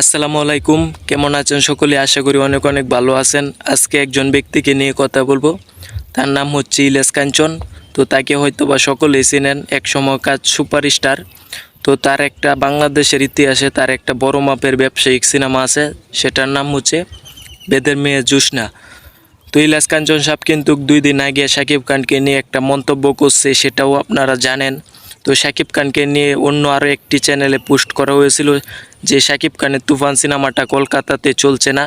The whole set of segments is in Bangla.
আসসালামু আলাইকুম, কেমন আছেন সকলে? আশা করি অনেক অনেক ভালো আছেন। আজকে একজন ব্যক্তিকে নিয়ে কথা বলব। তার নাম হচ্ছে ইলেশ কাঞ্চন। তো তাকে হয়তো বা সকলেই চেনেন এক সময় কাজ সুপারস্টার। তো তার একটা বাংলাদেশের ইতিহাসে তার একটা বড় মাপের ব্যবসায়িক সিনেমা আছে, সেটার নাম হচ্ছে বেদের মেয়ে জুসনা। তো ইলাস কাঞ্চন সাহেব কিন্তু দুই দিন আগে শাকিব খানকে নিয়ে একটা মন্তব্য করছে, সেটাও আপনারা জানেন। তো শাকিব খানকে নিয়ে অন্য আরও একটি চ্যানেলে পোস্ট করা হয়েছিল যে শাকিব খানের তুফান সিনেমাটা কলকাতাতে চলছে না।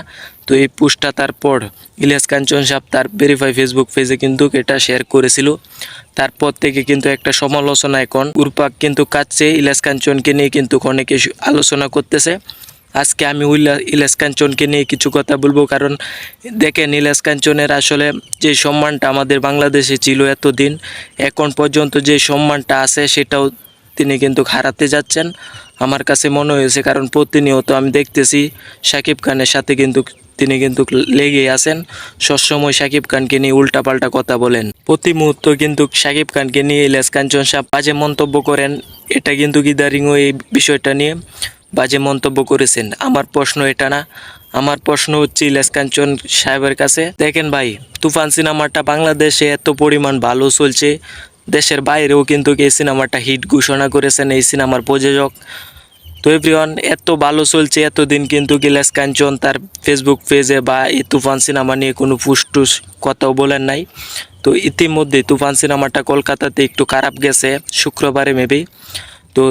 তো এই পোস্টটা তারপর ইলিয়াস কাঞ্চন সাহেব তার ভেরিফাই ফেসবুক পেজে কিন্তু এটা শেয়ার করেছিল। তারপর থেকে কিন্তু একটা সমালোচনা এখন। উরপাক কিন্তু কাচ্ছে ইলিয়াস কাঞ্চনকে নিয়ে কিন্তু অনেকে আলোচনা করতেছে। আজকে আমি ইলাস কাঞ্চনকে নিয়ে কিছু কথা বলব, কারণ দেখেন ইলাস কাঞ্চনের আসলে যে সম্মানটা আমাদের বাংলাদেশে ছিল এতদিন, এখন পর্যন্ত যে সম্মানটা আছে সেটাও তিনি কিন্তু হারাতে যাচ্ছেন। আমার কাছে মনে হয়েছে, কারণ প্রতিনিয়ত আমি দেখতেছি শাকিব খানের সাথে কিন্তু তিনি কিন্তু লেগেই আছেন। সবসময় শাকিব খানকে নিয়ে উল্টাপাল্টা কথা বলেন। প্রতি মুহূর্ত কিন্তু শাকিব খানকে নিয়ে ইলাস কাঞ্চন সাহেব বাজে মন্তব্য করেন, এটা কিন্তু গিদারিংও এই বিষয়টা নিয়ে। বাজে মন্তব্য করেছেন। আমার প্রশ্ন এটা না। আমার প্রশ্ন হচ্ছে ইলাস কাঞ্চন সাহেবের কাছে, দেখেন ভাই, তুফান সিনেমাটা বাংলাদেশে এত পরিমাণ ভালো চলছে, দেশের বাইরেও কিন্তু এই সিনেমাটা হিট ঘোষণা করেছেন এই সিনেমার প্রযোজক। তো এভরিওয়ান এত ভালো চলছে, এতদিন কিন্তু গিলাস কাঞ্চন তার ফেসবুক পেজে বা এই তুফান সিনেমা নিয়ে কোনো ফুসটুস কথাও বলেন নাই। তো ইতিমধ্যে তুফান সিনেমাটা কলকাতাতে একটু খারাপ গেছে, শুক্রবারে মেবি তো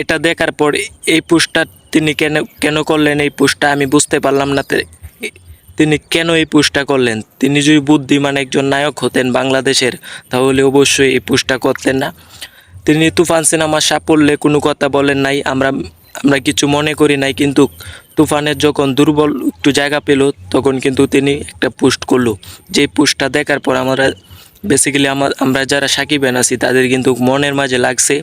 এটা দেখার পর এই পোস্টটা তিনি কেন কেন করলেন এই পোস্টটা আমি বুঝতে পারলাম না তিনি কেন এই পোস্টটা করলেন? তিনি যদি বুদ্ধিমান একজন নায়ক হতেন বাংলাদেশের, তাহলে অবশ্যই এই পোস্টটা করতেন না। তিনি তুফান সিনেমার সাফল্যে কোনো কথা বলেন নাই, আমরা আমরা কিছু মনে করি নাই, কিন্তু তুফানের যখন দুর্বল একটু জায়গা পেল, তখন কিন্তু তিনি একটা পোস্ট করল। যে পোস্টটা দেখার পর আমরা বেসিক্যালি আমার আমরা যারা সাকিবেন আছি, তাদের কিন্তু মনের মাঝে লাগছে,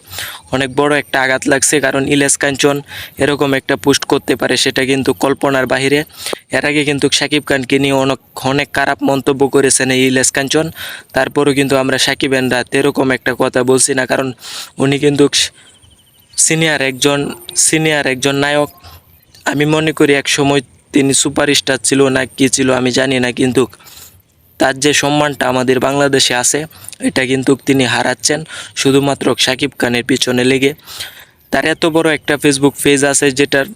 অনেক বড় একটা আঘাত লাগছে, কারণ ইলেস কাঞ্চন এরকম একটা পোস্ট করতে পারে, সেটা কিন্তু কল্পনার বাহিরে। এর আগে কিন্তু সাকিব খানকে নিয়ে অনেক অনেক খারাপ মন্তব্য করেছেন এই ইলেস কাঞ্চন। তারপরেও কিন্তু আমরা সাকিবেনরা এরকম একটা কথা বলছি না, কারণ উনি কিন্তু সিনিয়র একজন সিনিয়র একজন নায়ক। আমি মনে করি এক সময় তিনি সুপারস্টার ছিল না, কি ছিল আমি জানি না, কিন্তু তার যে সম্মানটা আমাদের বাংলাদেশে আছে, এটা কিন্তু তিনি হারাচ্ছেন। শুধুমাত্র শাকিব খানের পিছনে লেগে। তার এত বড় একটা ফেসবুক পেজ আছে যেটার,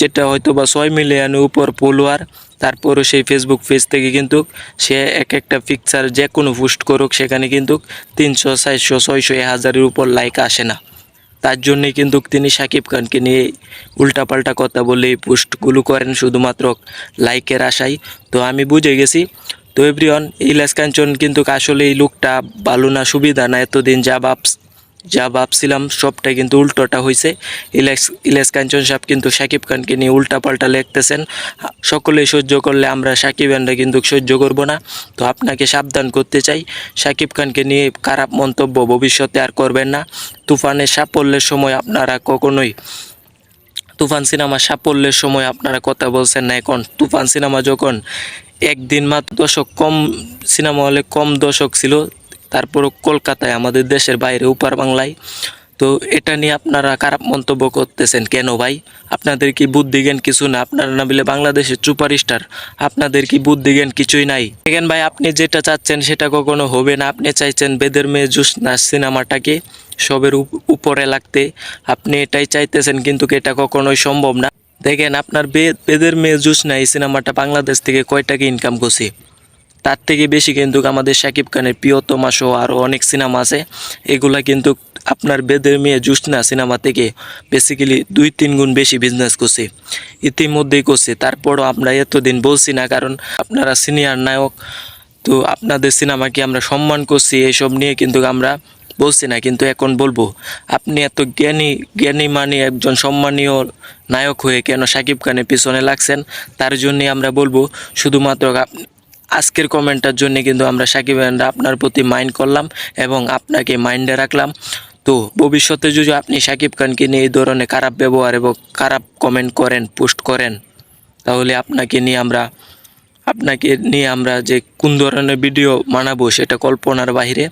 যেটা হয়তো বা ছয় মিলিয়নের উপর ফলোয়ার তারপরও সেই ফেসবুক পেজ থেকে কিন্তু সে এক একটা পিকচার যে কোনো পোস্ট করুক, সেখানে কিন্তু তিনশো, চারশো, ছয়শো এক হাজারের উপর লাইক আসে না। তার জন্যই কিন্তু তিনি সাকিব খানকে নিয়ে উল্টাপাল্টা কথা বলে এই পোস্টগুলো করেন, শুধুমাত্র লাইকের আশায়। তো আমি বুঝে গেছি তো এভরিওয়ান ইলাস কাঞ্চন কিন্তু আসলে এই লুকটা ভালো না, সুবিধা না। এতদিন যা ভাবস, যা ভাবছিলাম সবটাই কিন্তু উল্টোটা হয়েছে ইলেস ইলেস কাঞ্চন সাহেব কিন্তু সাকিব খানকে নিয়ে উল্টাপাল্টা লিখতেছেন। সকলেই সহ্য করলে আমরা সাকিবানরা কিন্তু সহ্য করব না। তো আপনাকে সাবধান করতে চাই। সাকিব খানকে নিয়ে খারাপ মন্তব্য ভবিষ্যতে আর করবেন না। তুফানের সাফল্যের সময় আপনারা কখনোই, তুফান সিনেমা সাফল্যের সময় আপনারা কথা বলছেন না এখন। তুফান সিনেমা যখন একদিন মাত্র দশক কম সিনেমা হলে কম দশক ছিল। তারপরও কলকাতায় আমাদের দেশের বাইরে, উপার বাংলায়। তো এটা নিয়ে আপনারা খারাপ মন্তব্য করতেছেন কেন ভাই? আপনাদের কি বুদ্ধি জ্ঞান কিছু না? আপনারা না বলে বাংলাদেশের সুপার স্টার, আপনাদের কি বুদ্ধি জ্ঞান কিছুই নাই? দেখেন ভাই, আপনি যেটা চাচ্ছেন সেটা কখনো হবে না। আপনি চাইছেন বেদের মেয়ে জুস না সিনেমাটাকে সবের উপরে লাগতে। আপনি এটাই চাইতেছেন কিন্তু এটা কখনোই সম্ভব না। দেখেন, আপনার বেদের মেয়ে জুস না এই সিনেমাটা বাংলাদেশ থেকে কয় টাকা ইনকাম করছে? তার থেকে বেশি কিন্তু আমাদের শাকিব খানের প্রিয়তমা সহ আরও অনেক সিনেমা আছে। এগুলা কিন্তু আপনার বেদের মেয়ে জুসনা সিনেমা থেকে বেসিক্যালি দুই তিন গুণ বেশি বিজনেস করছে। ইতিমধ্যেই করছে। তারপরও আমরা এতদিন বলছি না, কারণ আপনারা সিনিয়র নায়ক, তো আপনাদের সিনেমাকে আমরা সম্মান করছি, এইসব নিয়ে কিন্তু আমরা বলছি না, কিন্তু এখন বলব, আপনি এত জ্ঞানী জ্ঞানী মানে একজন সম্মানীয় নায়ক হয়ে কেন সাকিব খানের পিছনে লাগছেন? তার জন্যই আমরা বলব, শুধুমাত্র আজকের কমেন্টটার জন্য কিন্তু আমরা সাকিব খানরা আপনার প্রতি মাইন্ড করলাম এবং আপনাকে মাইন্ডে রাখলাম। তো ভবিষ্যতে যদি আপনি সাকিব খানকে নিয়ে এই ধরনের খারাপ ব্যবহার এবং খারাপ কমেন্ট করেন, পোস্ট করেন, তাহলে আপনাকে নিয়ে আমরা, আপনাকে নিয়ে আমরা যে কোন ধরনের ভিডিও বানাবো সেটা কল্পনার বাইরে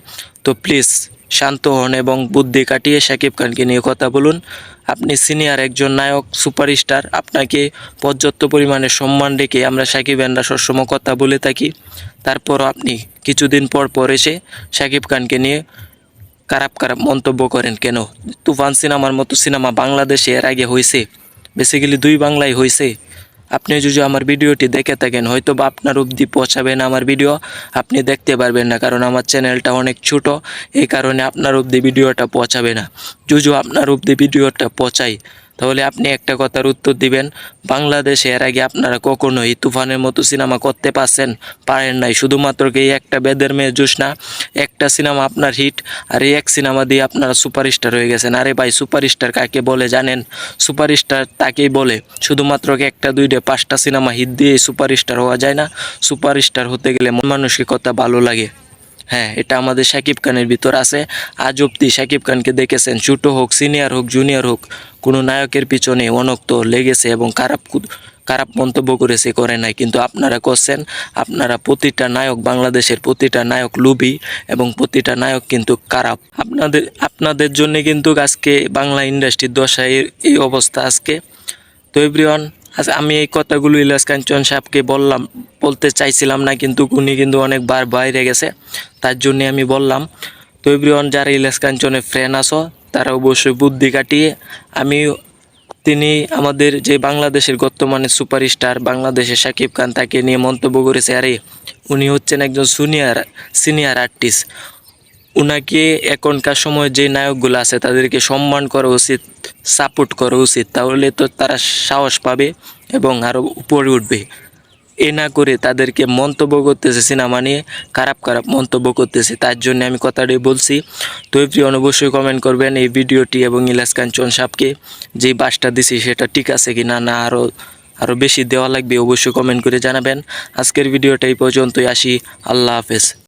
তো প্লিজ শান্ত হন এবং বুদ্ধি কাটিয়ে সাকিব খানকে নিয়ে কথা বলুন। আপনি সিনিয়র একজন নায়ক, সুপারস্টার, আপনাকে পর্যাপ্ত পরিমাণে সম্মান রেখে আমরা সাকিব এন্ডা সবসময় কথা বলে থাকি। তারপরও আপনি কিছুদিন পর পর এসে সাকিব খানকে নিয়ে খারাপ খারাপ মন্তব্য করেন, কেন? তুফান সিনেমার মতো সিনেমা বাংলাদেশে এর আগে হয়েছে বেসিক্যালি দুই বাংলায় হয়েছে আপনি যদি আমার ভিডিওটি দেখে থাকেন হয়তো বা আপনার অবধি পৌঁছাবে না আমার ভিডিও। আপনি দেখতে পারবেন না, কারণ আমার চ্যানেলটা অনেক ছোট, এই কারণে আপনার অবধি ভিডিওটা পৌঁছাবে না। যদিও আপনার অবধি ভিডিওটা পৌঁছাই তাহলে আপনি একটা কথার উত্তর দিবেন, বাংলাদেশে এর আগে আপনারা কখনোই তুফানের মতো সিনেমা করতে পারছেন, পারেন নাই। শুধুমাত্র কি একটা বেদের মেয়ে জোসনা, একটা সিনেমা আপনার হিট, আর এই এক সিনেমা দিয়ে আপনারা সুপারস্টার হয়ে গেছেন। আরে ভাই, সুপারস্টার কাকে বলে জানেন? সুপারস্টার তাকেই বলে, শুধুমাত্র একটা, দুইটা, পাঁচটা সিনেমা হিট দিয়ে সুপারস্টার হওয়া যায় না? সুপারস্টার হতে গেলে মন মানুষকে কথা ভালো লাগে। হ্যাঁ এটা আমাদের সাকিব খানের ভিতর আছে। আজ অব্দি সাকিব খানকে দেখেছেন, ছোটো হোক সিনিয়র হোক জুনিয়র হোক, কোনো নায়কের পিছনে অনক্ত লেগেছে এবং খারাপ খারাপ মন্তব্য করেছে, করে নাই। কিন্তু আপনারা করছেন, আপনারা প্রতিটা নায়ক, বাংলাদেশের প্রতিটা নায়ক লুবি এবং প্রতিটা নায়ক কিন্তু খারাপ। আপনাদের আপনাদের জন্য কিন্তু আজকে বাংলা ইন্ডাস্ট্রির দশায় এই- অবস্থা আজকে। তো এভরিওয়ান আচ্ছা আমি এই কথাগুলো ইলাস কাঞ্চন সাহেবকে বললাম, বলতে চাইছিলাম না, কিন্তু উনি কিন্তু অনেকবার বাইরে গেছে, তার জন্য আমি বললাম, তো এভরিওয়ান যারা ইলাস কাঞ্চনের ফ্রেন্ড আসো তারা অবশ্যই বুদ্ধি কাটিয়ে, আমি, তিনি আমাদের যে বাংলাদেশের বর্তমানে সুপারস্টার, বাংলাদেশের সাকিব খান, তাকে নিয়ে মন্তব্য করেছে, আরে, উনি হচ্ছেন একজন সিনিয়র সিনিয়র আর্টিস্ট উনাকে এখনকার সময় যে নায়কগুলো আছে, তাদেরকে সম্মান করা উচিত সাপোর্ট করা উচিত, তাহলে তো তারা সাহস পাবে এবং আরও উপরে উঠবে। এ না করে তাদেরকে মন্তব্য করতেছে সিনেমা নিয়ে, খারাপ খারাপ মন্তব্য করতেছে। তার জন্য আমি কথাটি বলছি, তো প্রিয়ন অবশ্যই কমেন্ট করবেন এই ভিডিওটি এবং ইলাস কাঞ্চন সাহকে যে বাসটা দিছি সেটা ঠিক আছে কি না না আরও আরও বেশি দেওয়া লাগবে অবশ্যই কমেন্ট করে জানাবেন। আজকের ভিডিওটা এই পর্যন্তই, আসি, আল্লাহ হাফেজ।